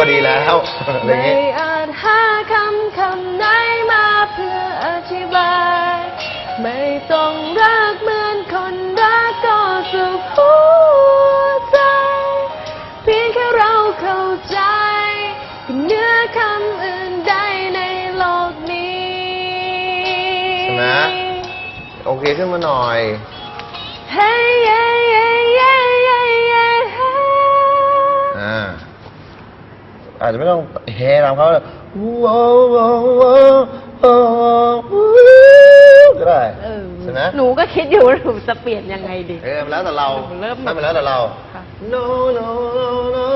ว่าดีแล้วอะไรอย่างไม่งี้อาจหาคำคำไหนมาเพื่ออธิบาย ไม่ต้องรักเหมือนคนรักก็สุขหัวใจ เพียงแค่เราเข้าใจเหนื้อคำอื่นใดในโลกนี้ ใช่ไหม โอเคขึ้นมาหน่อย จจะไม่ต้องเฮตามเขาเลยว้าวว้าวว้าวว้าวก็ได้เออใช่ไหมหนูก็คิดอยู่ว่าหนูจะเปลี่ยนยังไงดี เออแล้วแต่เราเริ่มไม่เป็นแล้วแต่เราค่ะ no no no no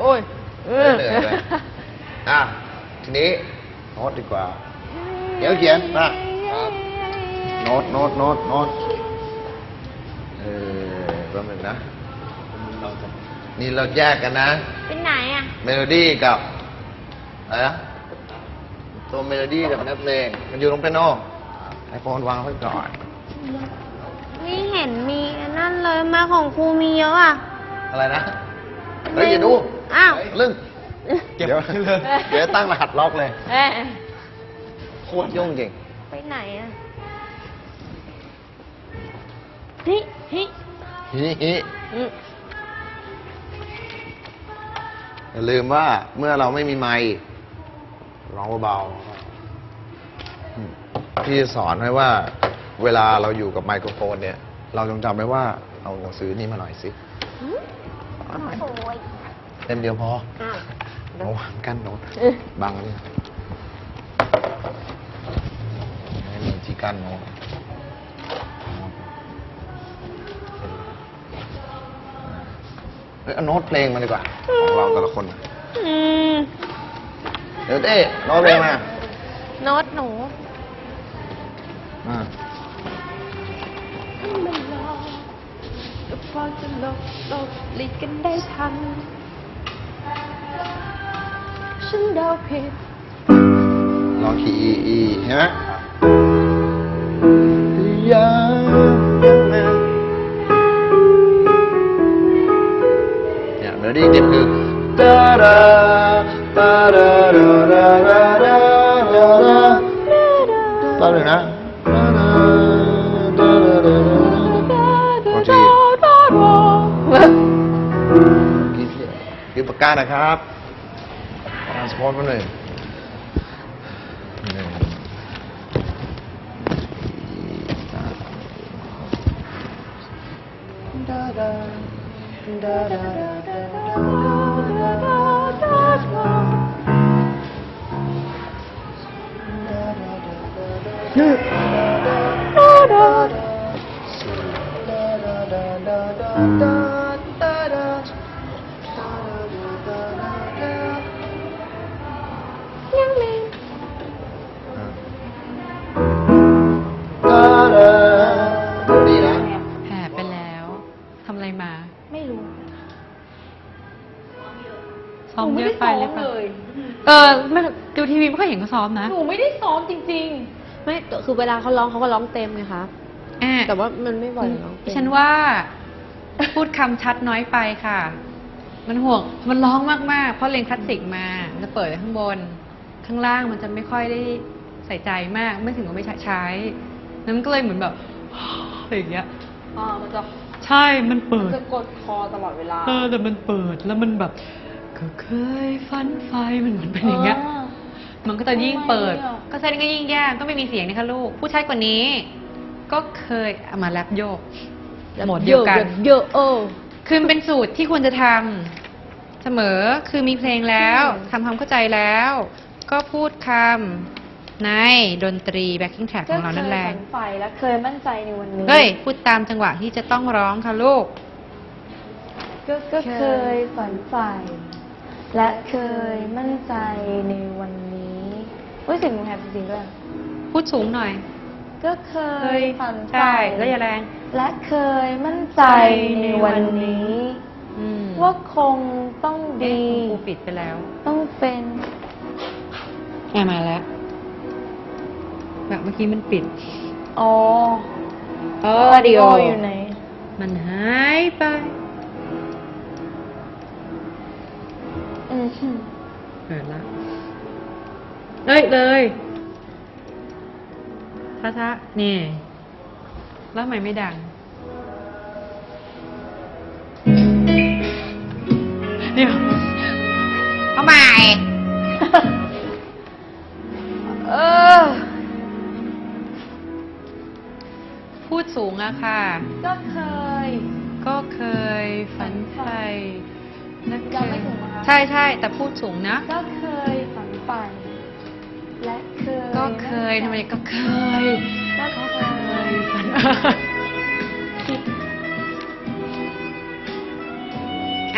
โอ้ยเออเหนื่อยเลยอะทีนี้โน้ตดีกว่า เดี๋ยวเขียนมาโน้ตโน้ตโน้ตโน้ตเออแป๊บนึงนะ นี่เราแยกกันนะ เป็นไหนอะ เมโลดี้กับอะไรนะตัวเมโลดี้กับเนื้อเพลง มันอยู่ตรงเปียโนไอโฟนวางไว้ก่อนไม่เห็นมีอันนั่นเลยมาของครูมีเยอะอะ อะไรนะเฮ้ยอย่าดูอ้าว เรื่องเดี๋ยวเดี๋ยวตั้งรหัสล็อกเลยเอ๊ะโคตรยุ่งจริง ไปไหนอะเฮ้ยเฮ้ยฮิฮิ อืม อย่าลืมว่าเมื่อเราไม่มีไมค์ร้องเบาๆอืมพี่สอนให้ว่า เวลาเราอยู่กับไมโครโฟนเนี่ย เราจงจำไว้ว่าเอาหนังสือนี่มาหน่อยสิเอาหน่อยเต็มเดียวพออ้าวเอาวางกั้นโน้ตเอ๊ะบังนี่ไม่มีที่กั้นโน้ต เฮ้ยเอาโน้ตเพลงมาดีกว่า ของเราแต่ละคนน่ะอืมเดี๋ยวเต้โน้ตเพลงมาโน้ตหนูมาถ้ามันรอก็พอจะหลบหลบหลีกกันได้ทัน ฉันเดาผิด ลองคีย์ E E ใช่ไหม ดาดาดาดาดาดาดาแป๊บนึงนะโอทีกีปากกานะครับทรานสปอร์ตมาหนึ่งหนึ่งดี นะ แผ่ไปแล้วทำอะไรมา ไม่รู้ซ้อมเยอะไปหรือเปล่าหนูไม่ได้ซ้อมเลยเออไม่ดูทีวีไม่ค่อยเห็นเขาซ้อมนะ หนูไม่ได้ซ้อมจริง ๆ ไม่คือเวลาเขาร้องเขาก็ร้องเต็มไงคะอะแต่ว่ามันไม่บ่อยร้องเต็มฉันว่าพูดคำชัดน้อยไปค่ะ มันห่วงมันร้องมากๆ เพราะเรียนคลาสสิกมาจะเปิดไว้ข้างบน ข้างล่างมันจะไม่ค่อยได้ใส่ใจมากไม่ถึงกับไม่ใช้ใช้นั้นมันก็เลยเหมือนแบบอย่างเงี้ยอ่ามันจะใช่ มันเปิด จะกดคอตลอดเวลา เออแต่มันเปิดแล้วมันแบบก็เคยฝันไฟมันเหมือนเป็นอย่างเงี้ย มันก็จะยิ่งเปิดทำไมอะก็แสดงก็ยิ่งแย่ต้องไม่มีเสียงนะคะลูก ผู้ชายกว่านี้ ก็เคยเอามาแรปโยกโหมดเดียวกันเยอะเออคือมันเป็นสูตรที่ควรจะทำเสมอคือมีเพลงแล้วอืมทำความเข้าใจแล้ว ก็พูดคำในดนตรี backing track ของเรานั่นแหละก็เคยฝันใฝ่และเคยมั่นใจในวันนี้เฮ้ยพูดตามจังหวะที่จะต้องร้องค่ะลูกก็ก็เคยฝันใฝ่และเคยมั่นใจในวันนี้ อุ้ยเสียงหนูแหบจริงๆด้วย พูดสูงหน่อย ก็เคยฝันใฝ่ใช่แล้วอย่าแรง และเคยมั่นใจในวันนี้ อืมว่าคงต้องเอ๊ะดีครูปิดไปแล้ว ต้องเป็นแอบมาแล้วแบบเมื่อกี้มันปิดอ๋อออดิโออยู่ไหน มันหายไปเกิดแล้ว เอ้ยเลยช้าช้าๆนี่ แล้วทำไมไม่ดัง เดี๋ยวเอาใหม่ เออ พูดสูงอะค่ะ ก็เคย ก็เคยฝันใฝ่และเคยังยไม่ถึงนะคะใช่ใช่แต่พูดสูงนะ ก็เคยฝันใฝ่ และเคยก็เคยทำไมก็เคยก็เคยฝัน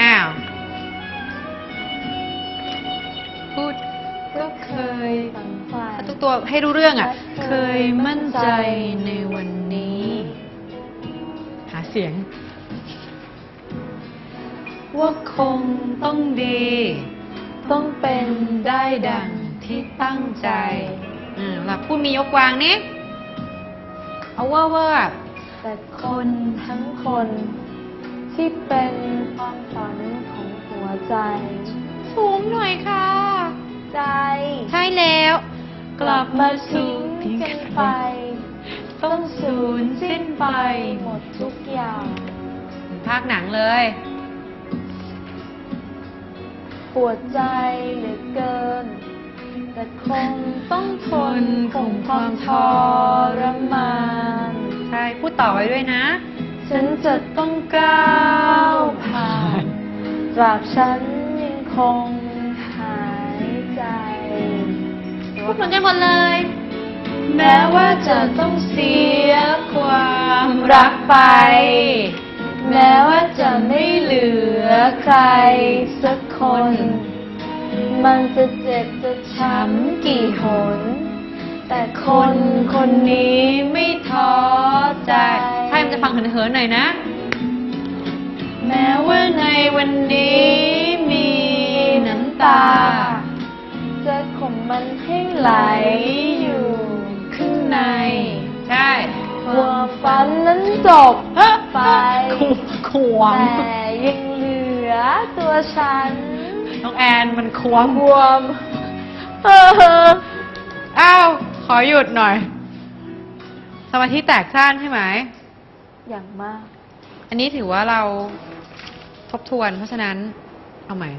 อ้าว พูดก็เคยฝันใฝ่ทุกตัวให้รู้เรื่องอะและเคเคยยมั่นใจในวันนี้ หาเสียง ว่าคงต้องดี ต้องเป็นได้ดัง ที่ตั้งใจอืมหลับพูดมียกวางนี่เอาว่าว่าแต่คนทั้งคนที่เป็นความฝันของหัวใจ สูงหน่อยค่ะ ใจ ใช่แล้ว กลับมาสู่ทิ้เพียงงแค่กันไป ต้องสูญสิ้นไป หมดทุกอย่างภาคหนังเลย ปวดใจเหลือเกิน แต่คงต้องทนคงความทรมานใช่พูดต่อไว้ด้วยนะ ฉันจะต้องก้าวผ่านตราบฉันยังคงหายใจพูดเหมือนกันหมดเลย แม้ว่าจะต้องเสียความรักไป แม้ว่าจะไม่เหลือใครสักคน มันจะเจ็บจะช้ำกี่หน แต่คนคนนี้ไม่ท้อใจ ใช่มันจะฟังเหินๆหน่อยนะ แม้ว่าในวันนี้มีน้ำตา จะข่มมันให้ไหลอยู่ข้างใน ใช่ความฝันนั้นจบไป ขวงแต่ยังเหลือตัวฉัน น้องแอนมันควงบวมเอออ้าวขอหยุดหน่อย สมาธิแตกสั้นใช่ไหม อย่างมาก อันนี้ถือว่าเราทบทวน เพราะฉะนั้นเอาใหม่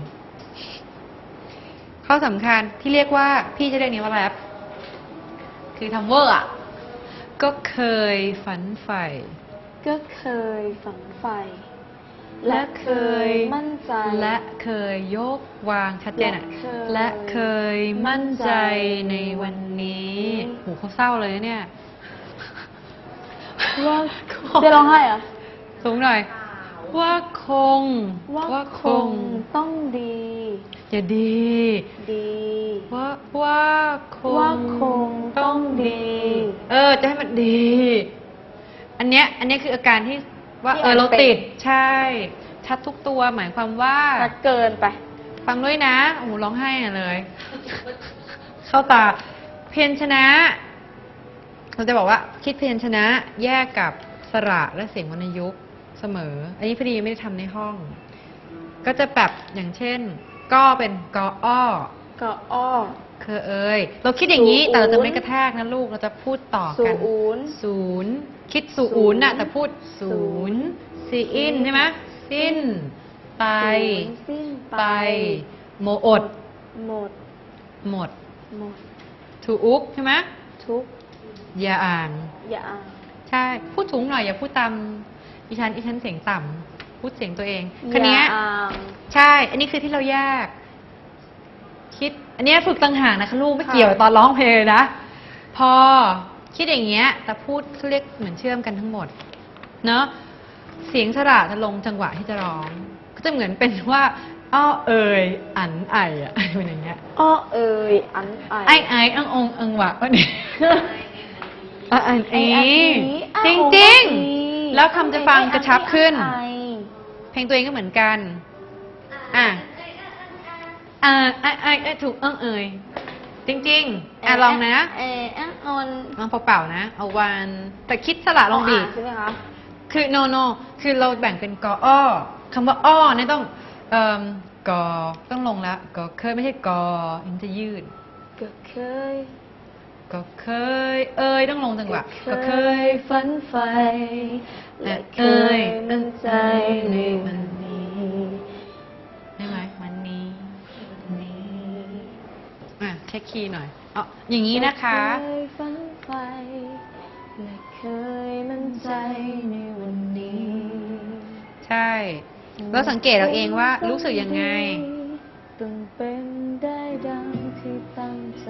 ข้อสำคัญที่เรียกว่าพี่จะเรียกนี้ว่าแรปคือทำเวอร์อะ ก็เคยฝันใฝ่ก็เคยฝันใฝ่ และเคยมั่นใจ และเคยยกวางชัดเจนอะ และเคยและเคยมั่นใจในวันนี้โหเขาเศร้าเลยนะเนี่ยว่าจะร้องไห้เหรอสูงหน่อย ว่าคง ว่าคงต้องดีอย่าดี ดี ว่าว่าคงว่าคงต้องดี เออ จะให้มันดี อันเนี้ย อันเนี้ยคืออาการที่ ว่าที่เออเราเป็น ติดใช่ ชัดทุกตัวหมายความว่า ชัดเกินไป ฟังด้วยนะ โอ้โหร้องไห้อะเลย เข้าตา เพียรชนะ เราจะบอกว่า คิดเพียรชนะแยกกับสระและเสียงวรรณยุกต์เสมอ อันนี้พอดีไม่ได้ทำในห้อง ก็จะแบบอย่างเช่น ก็เป็นกออ้อ ก็อ้อ เคอเอยเราคิดอย่างนี้ศูนย์แต่เราจะไม่กระแทกนะลูกเราจะพูดต่อสูกันอูนศูนย์คิดสูอูนน่ะแต่พูดศูนย์ซีอินใช่ไหมสิ้น ไป ศูนย์สิ้นไป โมอด หมด หมดหมด ถูอุกใช่ไหมทุกอย่าอ่าน อย่าง ใช่ พูดสูงหน่อยอย่าพูดตามอีฉันอีฉันเสียงต่ำพูดเสียงตัวเองคันนี้ย อย่าอ่าง ใช่ อันนี้คือที่เราแยก คิด อันเนี้ยฝึกต่างหากนะคะลูกไม่ค่ะเกี่ยวกับตอนร้องเพลงนะ พอคิดอย่างเงี้ย แต่พูดเขาเรียกเหมือนเชื่อมกันทั้งหมด เนาะเสียงสระจะลงจังหวะที่จะร้อง ก็จะเหมือนเป็นว่าอ้อเอ่ยอันไออะเป็นอย่างเงี้ย อ้อเอ่ยอันไอ ไอไออังองอังหวะวันนี้อะอันไอ้นี้อันจนี้ริงอะจริงโอ้โหๆแล้วคำจะฟังกระชับขึ้นไอเพลงตัวเองก็เหมือนกัน อะ อ่าไอไอไอถูกเอิงเอ่ยจริง ๆ อะลองนะเออแอนออนลองเปล่าๆนะ เอาวันแต่คิดสละลองบีบใช่ไหมคะ คือ no no คือเราแบ่งเป็นกออ้อคำว่าอ้อเนี่ยต้องเอ่มกอต้องลงแล้วก็เคยไม่ใช่กอมันจะยืดก็เคยก็เคย เอ้ยต้องลงจังหวะก็เคยฝันใฝ่และเคยมั่นใจในวัน เช็คคีย์หน่อยเอาอย่างนี้นะคะ เคยฝันใฝ่และเคยมั่นใจในวันนี้ ใช่เราสังเกตเราเองว่ารู้สึกยังไง ต้องเป็นได้ดังที่ตั้งใจ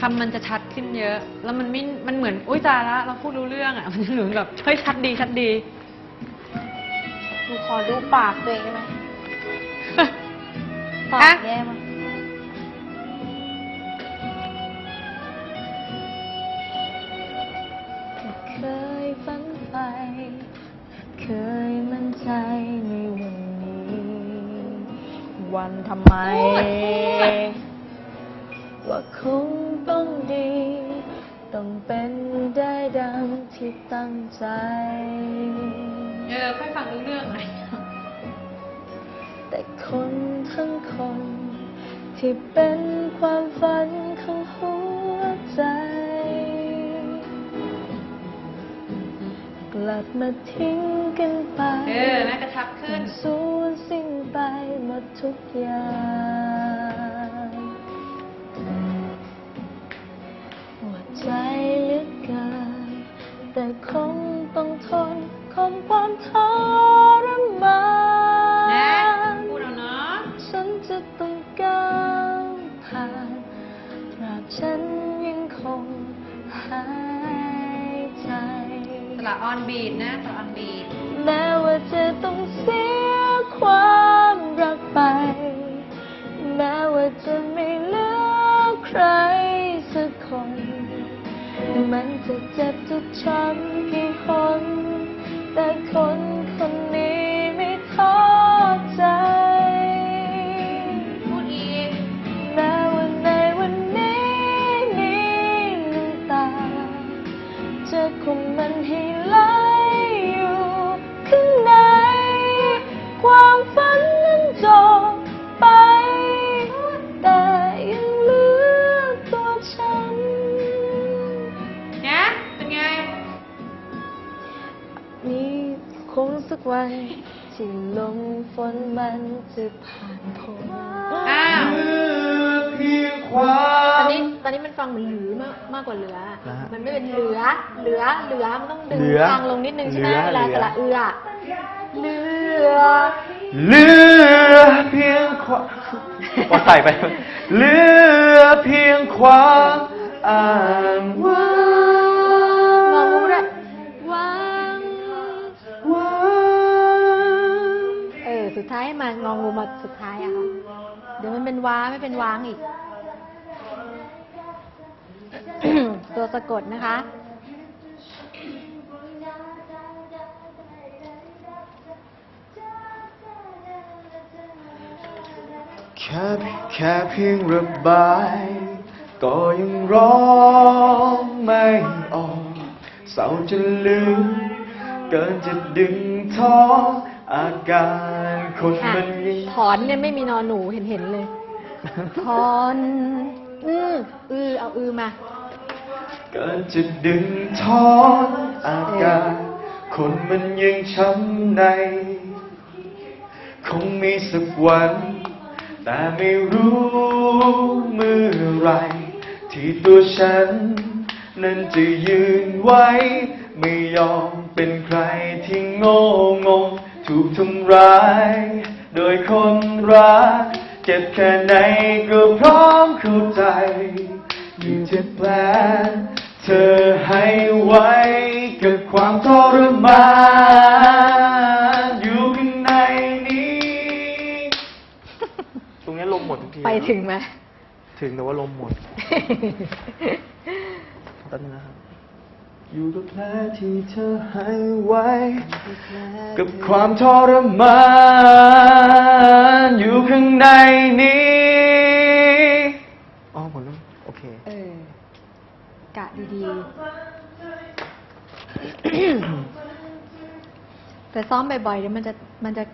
คำมันจะชัดขึ้นเยอะ แล้วมันไม่ มันเหมือน อุ้ยตายละ เราพูดรู้เรื่องอะ มันเหมือนแบบเฮ้ยชัดดีชัดดีหนูขอดูปากตัวเองได้ไหมปาอะกแย่ คนทั้งคน ที่เป็นความฝันของหัวใจ กลับมาทิ้งกันไปเออน่ากระชับขึ้นสูญสิ้นไปหมดทุกอย่างหัวใจเหลือเกินแต่คงต้องทนคนความทร ออนบีดนะต่อออนบีดแม้ว่าจะต้องเสียความรักไป แม้ว่าจะไม่เหลือใครสักคน มันจะเจ็บจะช้ำ สักวันที่ลมฝนมันจะผ่านพ้นอ้าวเพียงควาตอนมนี้ตอนนี้มันฟังเหมือนหรือมากมากกว่าเหลือนะฮะมันไม่เป็นเหลือ เหลือ เหลือ มันต้องดึงเหลือทางลงนิดนึงใช่ไหมเหลือเวลาเหลืสอระเอือเหลือ เหลือเพียงความพอใส่ไป เหลือเพียงความอ้า มางองูมาสุดท้ายอะค่ะ เดี๋ยวมันเป็นว้าไม่เป็นว้างอีก ตัวสะกดนะคะ แค่แค่เพียงระบาย ก็ยังร้องไม่ออก เศร้าจนลืม เกินจะดึงท้ออาการ คนอะมันยิ่งถอนเนี่ยไม่มีนอนหนูเห็นเห็นๆเลย ถอน อืออือเอาอือมา เกินจะดึงทอนอาการคนมันยังช้ำใน คงมีสักวัน แต่ไม่รู้เมื่อไหรที่ตัวฉัน นั้นจะยืนไว้ ไม่ยอมเป็นใครที่โง่งง ถูกทำร้าย โดยคนรัก เจ็บแค่ไหนก็พร้อมเข้าใจ ยิ่งเจ็บแผลเธอให้ไว้กับความทรมานอยู่ข้างในนี้ ตรงนี้ลมหมดทุกทีไปถึงไหม ถึงแต่ว่าลมหมด แป๊บนึงนะครับ อยู่กับแผลที่เธอให้ไว้ กับความทรมานอยู่ข้างในนี้อ๋อหมดแล้วโอเค เออ กะดีๆ แต่ซ้อมบ่อยๆเดี๋ยวมันจะมันจะ